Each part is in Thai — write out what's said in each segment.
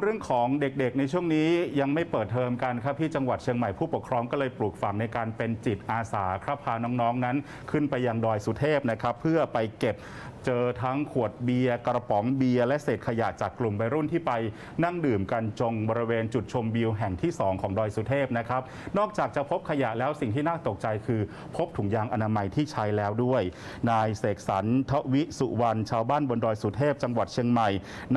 เรื่องของเด็กๆ ในช่วงนี้ยังไม่เปิดเทอมกันครับที่จังหวัดเชียงใหม่ผู้ปกครองก็เลยปลูกฝังในการเป็นจิตอาสาครับพาน้องๆนั้น ขึ้นไปยังดอยสุเทพนะครับเพื่อไปเก็บเจอทั้งขวดเบียร์กระป๋องเบียร์และเศษขยะจากกลุ่มวัยรุ่นที่ไปนั่งดื่มกันจงบริเวณจุดชมวิวแห่งที่ 2 ของดอยสุเทพนะครับนอกจากจะพบขยะแล้วสิ่งที่น่าตกใจคือ พบถุงยางอนามัยที่ใช้แล้วด้วย นายเสกสรรทวิสุวรรณชาวบ้านบนดอยสุเทพ จังหวัดเชียงใหม่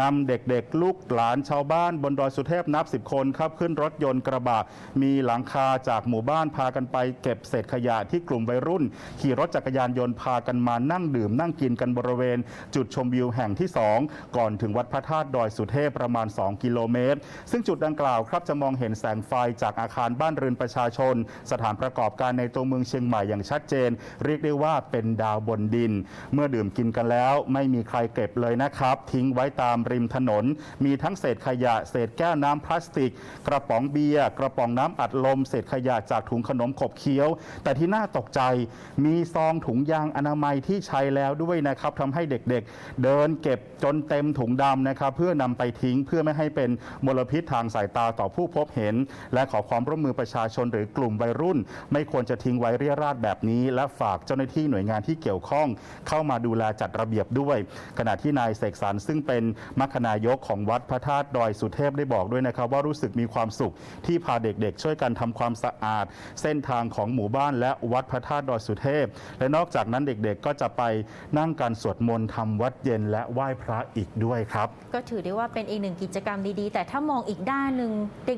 นำเด็กๆ ลูกหลานชาวบ้านบนดอยสุเทพนับ 10 คนครับขึ้นรถยนต์กระบะมีหลังคาจากหมู่บ้านพากันไปเก็บเศษขยะที่กลุ่มวัยรุ่น ขี่รถจักรยานยนต์พากันมานั่งดื่มนั่งกินกันบริเวณ จุดชมวิวแห่งที่ 2 ก่อนถึงวัดพระธาตุดอยสุเทพประมาณ 2 กิโลเมตร ซึ่งจุดดังกล่าวครับจะมองเห็นแสงไฟจากอาคารบ้านเรือนประชาชน สถานประกอบการในตัวเมืองเชียงใหม่อย่างชัดเจน เรียกได้ว่าเป็นดาวบนดิน เมื่อดื่มกินกันแล้ว ไม่มีใครเก็บเลยนะครับ ทิ้งไว้ตามริมถนน มีทั้งเศษขยะเศษแก้วน้ำพลาสติก กระป๋องเบียร์กระป๋องน้ำอัดลม เศษขยะจากถุงขนมขบเคี้ยว แต่ที่น่าตกใจมีซองถุงยางอนามัยที่ใช้แล้วด้วยนะครับทำให้เด็กๆ เดินเก็บจนเต็มถุงดำนะครับเพื่อนำไปทิ้งเพื่อไม่ให้เป็นมลพิษทางสายตาต่อผู้พบเห็น และขอความร่วมมือประชาชนหรือกลุ่มวัยรุ่น ไม่ควรจะทิ้งไว้เรี่ยราดแบบนี้ และฝากเจ้าหน้าที่หน่วยงานที่เกี่ยวข้อง เข้ามาดูแลจัดระเบียบด้วย ขณะที่นายเสกสรรซึ่งเป็นมัคคนายกของวัดพระธาตุดอยสุเทพได้บอกด้วยนะครับว่ารู้สึกมีความสุขที่พาเด็กๆ ช่วยกันทำความสะอาด เส้นทางของหมู่บ้านและวัดพระธาตุดอยสุเทพ และนอกจากนั้นเด็กๆ ก็จะไปนั่งการสวดมนต์ทำวัดเย็นและไหว้พระอีกด้วยครับ ก็ถือได้ว่าเป็นอีกหนึ่งกิจกรรมดีๆ แต่ถ้ามองอีกด้านหนึ่งเ